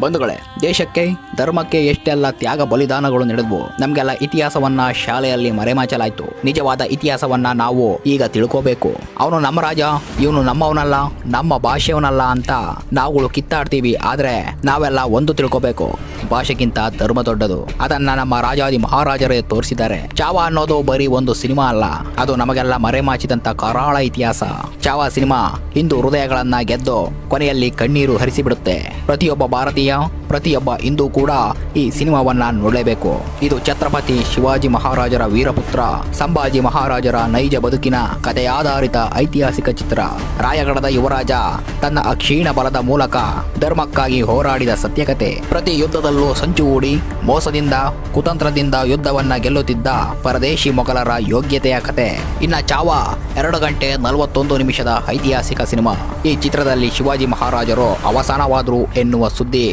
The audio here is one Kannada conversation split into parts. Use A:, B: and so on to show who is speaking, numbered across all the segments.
A: ಬಂಧುಗಳೇ, ದೇಶಕ್ಕೆ, ಧರ್ಮಕ್ಕೆ ಎಷ್ಟೆಲ್ಲ ತ್ಯಾಗ ಬಲಿದಾನಗಳು ನಡೆದವು, ನಮ್ಗೆಲ್ಲ ಇತಿಹಾಸವನ್ನ ಶಾಲೆಯಲ್ಲಿ ಮರೆಮಾಚಲಾಯ್ತು. ನಿಜವಾದ ಇತಿಹಾಸವನ್ನ ನಾವು ಈಗ ತಿಳ್ಕೋಬೇಕು. ಅವನು ನಮ್ಮ ರಾಜ, ಇವನು ನಮ್ಮವನಲ್ಲ, ನಮ್ಮ ಭಾಷೆಯವನಲ್ಲ ಅಂತ ನಾವುಗಳು ಕಿತ್ತಾಡ್ತೀವಿ. ಆದ್ರೆ ನಾವೆಲ್ಲ ಒಂದು ತಿಳ್ಕೋಬೇಕು. ಭಾಷೆಗಿಂತ ಧರ್ಮ ದೊಡ್ಡದು. ಅದನ್ನ ನಮ್ಮ ರಾಜಾದಿ ಮಹಾರಾಜರೇ ತೋರಿಸಿದ್ದಾರೆ. ಚಾವ ಅನ್ನೋದು ಬರೀ ಒಂದು ಸಿನಿಮಾ ಅಲ್ಲ. ಅದು ನಮಗೆಲ್ಲ ಮರೆಮಾಚಿದಂತ ಕರಾಳ ಇತಿಹಾಸ. ಚಾವ ಸಿನಿಮಾ ಹಿಂದೂ ಹೃದಯಗಳನ್ನ ಗೆದ್ದು ಕೊನೆಯಲ್ಲಿ ಕಣ್ಣೀರು ಹರಿಸಿಬಿಡುತ್ತೆ. ಪ್ರತಿಯೊಬ್ಬ ಭಾರತೀಯ 주세요. ಪ್ರತಿಯೊಬ್ಬ ಹಿಂದೂ ಕೂಡ ಈ ಸಿನಿಮಾವನ್ನ ನೋಡಲೇಬೇಕು. ಇದು ಛತ್ರಪತಿ ಶಿವಾಜಿ ಮಹಾರಾಜರ ವೀರಪುತ್ರ, ಸಂಭಾಜಿ ಮಹಾರಾಜರ ನೈಜ ಬದುಕಿನ ಕಥೆಯಾಧಾರಿತ ಐತಿಹಾಸಿಕ ಚಿತ್ರ. ರಾಯಗಢದ ಯುವರಾಜ ತನ್ನ ಅಕ್ಷೀಣ ಬಲದ ಮೂಲಕ ಧರ್ಮಕ್ಕಾಗಿ ಹೋರಾಡಿದ ಸತ್ಯಕತೆ ಪ್ರತಿ ಯುದ್ಧದಲ್ಲೂ ಸಂಚು ಹೂಡಿ, ಮೋಸದಿಂದ, ಕುತಂತ್ರದಿಂದ ಯುದ್ಧವನ್ನ ಗೆಲ್ಲುತ್ತಿದ್ದ ಪರದೇಶಿ ಮೊಘಲರ ಯೋಗ್ಯತೆಯ ಕತೆ ಇನ್ನ ಚಾವ ಎರಡು ಗಂಟೆ ನಲವತ್ತೊಂದು ನಿಮಿಷದ ಐತಿಹಾಸಿಕ ಸಿನಿಮಾ. ಈ ಚಿತ್ರದಲ್ಲಿ ಶಿವಾಜಿ ಮಹಾರಾಜರು ಅವಸಾನವಾದರು ಎನ್ನುವ ಸುದ್ದಿ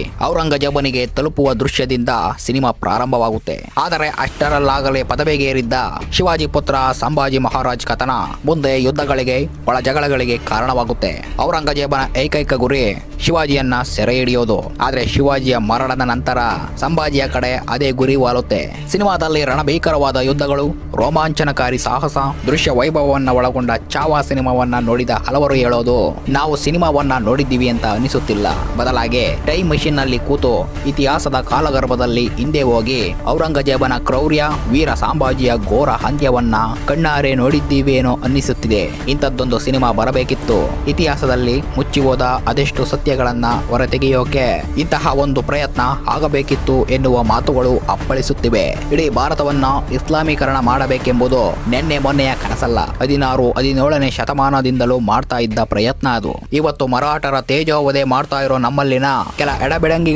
A: ಔರಂಗಜೇಬನಿಗೆ ತಲುಪುವ ದೃಶ್ಯದಿಂದ ಸಿನಿಮಾ ಪ್ರಾರಂಭವಾಗುತ್ತೆ. ಆದರೆ ಅಷ್ಟರಲ್ಲಾಗಲೇ ಪದವಿಗೇರಿದ್ದ ಶಿವಾಜಿ ಪುತ್ರ ಸಂಭಾಜಿ ಮಹಾರಾಜ್ ಕಥನ ಮುಂದೆ ಯುದ್ಧಗಳಿಗೆ, ಒಳ ಜಗಳಗಳಿಗೆ ಕಾರಣವಾಗುತ್ತೆ. ಔರಂಗಜೇಬನ ಏಕೈಕ ಗುರಿ ಶಿವಾಜಿಯನ್ನ ಸೆರೆ ಹಿಡಿಯೋದು. ಆದ್ರೆ ಶಿವಾಜಿಯ ಮರಣದ ನಂತರ ಸಂಭಾಜಿಯ ಕಡೆ ಅದೇ ಗುರಿ ವಾಲುತ್ತೆ. ಸಿನಿಮಾದಲ್ಲಿ ರಣಭೀಕರವಾದ ಯುದ್ಧಗಳು, ರೋಮಾಂಚನಕಾರಿ ಸಾಹಸ, ದೃಶ್ಯ ವೈಭವವನ್ನ ಒಳಗೊಂಡ ಚಾವಾ ಸಿನಿಮಾವನ್ನ ನೋಡಿದ ಹಲವರು ಹೇಳೋದು, ನಾವು ಸಿನಿಮಾವನ್ನ ನೋಡಿದ್ದೀವಿ ಅಂತ ಅನಿಸುತ್ತಿಲ್ಲ. ಬದಲಾಗಿ, ಟೈಮ್ ಮಷಿನ್ನಲ್ಲಿ ಕೂತು ಇತಿಹಾಸದ ಕಾಲಗರ್ಭದಲ್ಲಿ ಹಿಂದೆ ಹೋಗಿ ಔರಂಗಜೇಬನ ಕ್ರೌರ್ಯ, ವೀರ ಸಾಂಬಾಜಿಯ ಘೋರ ಅಂತ್ಯವನ್ನ ಕಣ್ಣಾರೆ ನೋಡಿದ್ದೀವೇನೋ ಅನ್ನಿಸುತ್ತಿದೆ. ಇಂಥದ್ದೊಂದು ಸಿನಿಮಾ ಬರಬೇಕಿತ್ತು. ಇತಿಹಾಸದಲ್ಲಿ ಮುಚ್ಚಿ ಹೋದ ಅದೆಷ್ಟು ಸತ್ಯಗಳನ್ನ ಹೊರತೆಗೆಯೋಕೆ ಇಂತಹ ಒಂದು ಪ್ರಯತ್ನ ಆಗಬೇಕಿತ್ತು ಎನ್ನುವ ಮಾತುಗಳು ಅಪ್ಪಳಿಸುತ್ತಿವೆ. ಇಡೀ ಭಾರತವನ್ನ ಇಸ್ಲಾಮೀಕರಣ ಮಾಡಬೇಕೆಂಬುದು ನಿನ್ನೆ ಮೊನ್ನೆಯ ಕನಸಲ್ಲ. ಹದಿನಾರು, ಹದಿನೇಳನೇ ಶತಮಾನದಿಂದಲೂ ಮಾಡ್ತಾ ಇದ್ದ ಪ್ರಯತ್ನ ಅದು. ಇವತ್ತು ಮರಾಠರ ತೇಜೋವದೆ ಮಾಡ್ತಾ ಇರೋ ನಮ್ಮಲ್ಲಿನ ಕೆಲ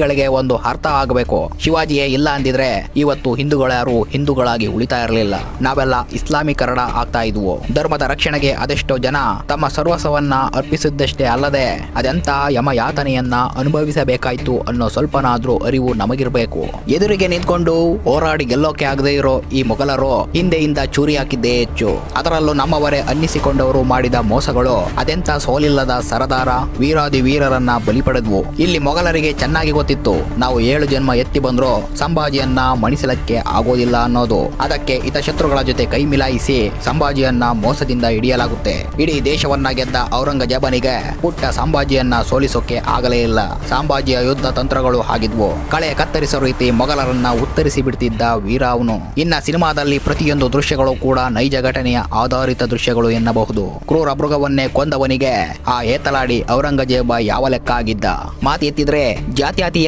A: ಎಡಬಿಡಂಗಿಗಳಿಗೆ ಒಂದು ಅರ್ಥ ಆಗಬೇಕು. ಶಿವಾಜಿಯೇ ಇಲ್ಲ ಅಂದಿದ್ರೆ ಇವತ್ತು ಹಿಂದೂಗಳ್ಯಾರು ಹಿಂದೂಗಳಾಗಿ ಉಳಿತಾ ಇರಲಿಲ್ಲ. ನಾವೆಲ್ಲ ಇಸ್ಲಾಮೀಕರಣ ಆಗ್ತಾ ಇದ್ವು. ಧರ್ಮದ ರಕ್ಷಣೆಗೆ ಅದೆಷ್ಟೋ ಜನ ತಮ್ಮ ಸರ್ವಸವನ್ನ ಅರ್ಪಿಸಿದ್ದಷ್ಟೇ ಅಲ್ಲದೆ ಅದೆಂತ ಯಮಯಾತನೆಯನ್ನ ಅನುಭವಿಸಬೇಕಾಯ್ತು ಅನ್ನೋ ಸ್ವಲ್ಪನಾದ್ರೂ ಅರಿವು ನಮಗಿರ್ಬೇಕು. ಎದುರಿಗೆ ನಿಂತ್ಕೊಂಡು ಹೋರಾಡಿ ಗೆಲ್ಲೋಕೆ ಆಗದೆ ಇರೋ ಈ ಮೊಘಲರು ಹಿಂದೆಯಿಂದ ಚೂರಿ ಹಾಕಿದ್ದೇ ಹೆಚ್ಚು. ಅದರಲ್ಲೂ ನಮ್ಮವರೇ ಅನ್ನಿಸಿಕೊಂಡವರು ಮಾಡಿದ ಮೋಸಗಳು ಅದೆಂತ ಸೋಲಿಲ್ಲದ ಸರದಾರ, ವೀರಾದಿ ವೀರರನ್ನ ಬಲಿ ಪಡೆದ್ವು. ಇಲ್ಲಿ ಮೊಘಲರಿಗೆ ಚೆನ್ನಾಗಿ ಗೊತ್ತಿತ್ತು ನಾವು ಏಳು ಜನ್ಮ ಎತ್ತಿ ಬಂದ್ರು ಸಂಭಾಜಿಯನ್ನ ಮಣಿಸಲಕ್ಕೆ ಆಗೋದಿಲ್ಲ ಅನ್ನೋದು. ಅದಕ್ಕೆ ಹಿತಶತ್ರುಗಳ ಜೊತೆ ಕೈ ಮಿಲಾಯಿಸಿ ಸಂಭಾಜಿಯನ್ನ ಮೋಸದಿಂದ ಹಿಡಿಯಲಾಗುತ್ತೆ. ಇಡೀ ದೇಶವನ್ನ ಗೆದ್ದ ಔರಂಗಜೇಬನಿಗೆ ಪುಟ್ಟ ಸಂಭಾಜಿಯನ್ನ ಸೋಲಿಸೋಕೆ ಆಗಲೇ ಇಲ್ಲ. ಸಂಭಾಜಿಯ ಯುದ್ಧ ತಂತ್ರಗಳು ಆಗಿದ್ವು ಕಳೆ ಕತ್ತರಿಸೋ ರೀತಿ ಮೊಘಲರನ್ನ ಉತ್ತರಿಸಿ ಬಿಡ್ತಿದ್ದ ವೀರ ಅವನು. ಇನ್ನ ಸಿನಿಮಾದಲ್ಲಿ ಪ್ರತಿಯೊಂದು ದೃಶ್ಯಗಳು ಕೂಡ ನೈಜ ಘಟನೆಯ ಆಧಾರಿತ ದೃಶ್ಯಗಳು ಎನ್ನಬಹುದು. ಕ್ರೂರ ಮೃಗವನ್ನೇ ಕೊಂದವನಿಗೆ ಆ ಏತಲಾಡಿ ಔರಂಗಜೇಬ ಯಾವ ಲೆಕ್ಕ ಆಗಿದ್ದ? ಮಾತಿ ಎತ್ತಿದ್ರೆ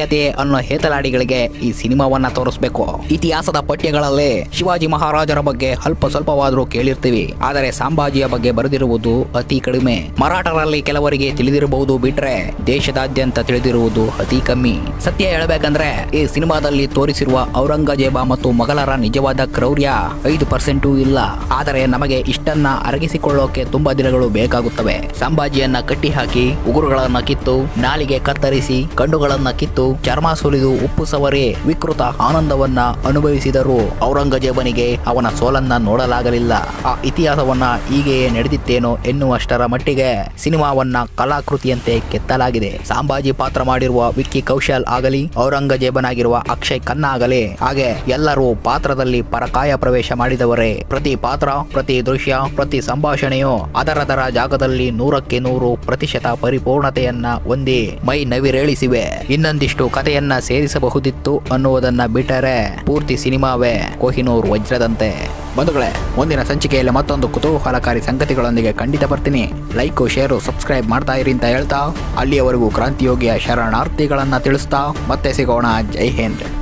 A: ಜಾತ್ಯತೀಯತೆ ಅನ್ನೋ ಹೇತಲಾಡಿಗಳಿಗೆ ಈ ಸಿನಿಮಾವನ್ನ ತೋರಿಸ್ಬೇಕು. ಇತಿಹಾಸದ ಪಠ್ಯಗಳಲ್ಲಿ ಶಿವಾಜಿ ಮಹಾರಾಜರ ಬಗ್ಗೆ ಅಲ್ಪ ಸ್ವಲ್ಪವಾದರೂ ಕೇಳಿರ್ತೀವಿ. ಆದರೆ ಸಂಭಾಜಿಯ ಬಗ್ಗೆ ಬರೆದಿರುವುದು ಅತಿ ಕಡಿಮೆ. ಮರಾಠರಲ್ಲಿ ಕೆಲವರಿಗೆ ತಿಳಿದಿರಬಹುದು ಬಿಟ್ರೆ ದೇಶದಾದ್ಯಂತ ತಿಳಿದಿರುವುದು ಅತಿ ಕಮ್ಮಿ. ಸತ್ಯ ಹೇಳಬೇಕಂದ್ರೆ ಈ ಸಿನಿಮಾದಲ್ಲಿ ತೋರಿಸಿರುವ ಔರಂಗಜೇಬ ಮತ್ತು ಮೊಘಲರ ನಿಜವಾದ ಕ್ರೌರ್ಯ ಐದು ಪರ್ಸೆಂಟೂ ಇಲ್ಲ. ಆದರೆ ನಮಗೆ ಇಷ್ಟನ್ನ ಅರಗಿಸಿಕೊಳ್ಳೋಕೆ ತುಂಬಾ ದಿನಗಳು ಬೇಕಾಗುತ್ತವೆ. ಸಂಭಾಜಿಯನ್ನ ಕಟ್ಟಿ ಹಾಕಿ ಉಗುರುಗಳನ್ನ ಕಿತ್ತು, ನಾಲಿಗೆ ಕತ್ತರಿಸಿ, ಕಣ್ಣುಗಳನ್ನ ಕಿತ್ತು ಚರ್ಮ ಸುಲಿದು ಉಪ್ಪು ಸವರಿ ವಿಕೃತ ಆನಂದವನ್ನ ಅನುಭವಿಸಿದರೂ. ಔರಂಗಜೇಬನಿಗೆ ಅವನ ಸೋಲನ್ನ ನೋಡಲಾಗಲಿಲ್ಲ. ಆ ಇತಿಹಾಸವನ್ನ ಹೀಗೆಯೇ ನಡೆದಿತ್ತೇನೋ ಎನ್ನುವಷ್ಟರ ಮಟ್ಟಿಗೆ ಸಿನಿಮಾವನ್ನ ಕಲಾಕೃತಿಯಂತೆ ಕೆತ್ತಲಾಗಿದೆ. ಸಾಂಬಾಜಿ ಪಾತ್ರ ಮಾಡಿರುವ ವಿಕ್ಕಿ ಕೌಶಲ್ ಆಗಲಿ, ಔರಂಗಜೇಬನಾಗಿರುವ ಅಕ್ಷಯ್ ಖನ್ನಾ ಆಗಲಿ, ಹಾಗೆ ಎಲ್ಲರೂ ಪಾತ್ರದಲ್ಲಿ ಪರಕಾಯ ಪ್ರವೇಶ ಮಾಡಿದವರೇ. ಪ್ರತಿ ಪಾತ್ರ, ಪ್ರತಿ ದೃಶ್ಯ, ಪ್ರತಿ ಸಂಭಾಷಣೆಯು ಅದರದರ ಜಾಗದಲ್ಲಿ ನೂರಕ್ಕೆ ನೂರು ಪ್ರತಿಶತ ಪರಿಪೂರ್ಣತೆಯನ್ನ ಹೊಂದಿ ಮೈ ನವಿರೇಳಿಸಿವೆ. ಇನ್ನೊಂದಿಷ್ಟು ಕಥೆಯನ್ನ ಸೇರಿಸಬಹುದಿತ್ತು ಅನ್ನುವುದನ್ನ ಬಿಟ್ಟರೆ ಪೂರ್ತಿ ಸಿನಿಮಾವೇ ಕೊಹಿನೂರ್ ವಜ್ರದಂತೆ. ಬಂಧುಗಳೇ, ಮುಂದಿನ ಸಂಚಿಕೆಯಲ್ಲಿ ಮತ್ತೊಂದು ಕುತೂಹಲಕಾರಿ ಸಂಗತಿಗಳೊಂದಿಗೆ ಖಂಡಿತ ಬರ್ತೀನಿ. ಲೈಕ್, ಶೇರು, ಸಬ್ಸ್ಕ್ರೈಬ್ ಮಾಡ್ತಾ ಇರಿ ಅಂತ ಹೇಳ್ತಾ, ಅಲ್ಲಿಯವರೆಗೂ ಕ್ರಾಂತಿಯೋಗಿಯ ಶರಣಾರ್ಥಿಗಳನ್ನ ತಿಳಿಸ್ತಾ, ಮತ್ತೆ ಸಿಗೋಣ. ಜೈ ಹಿಂದ್.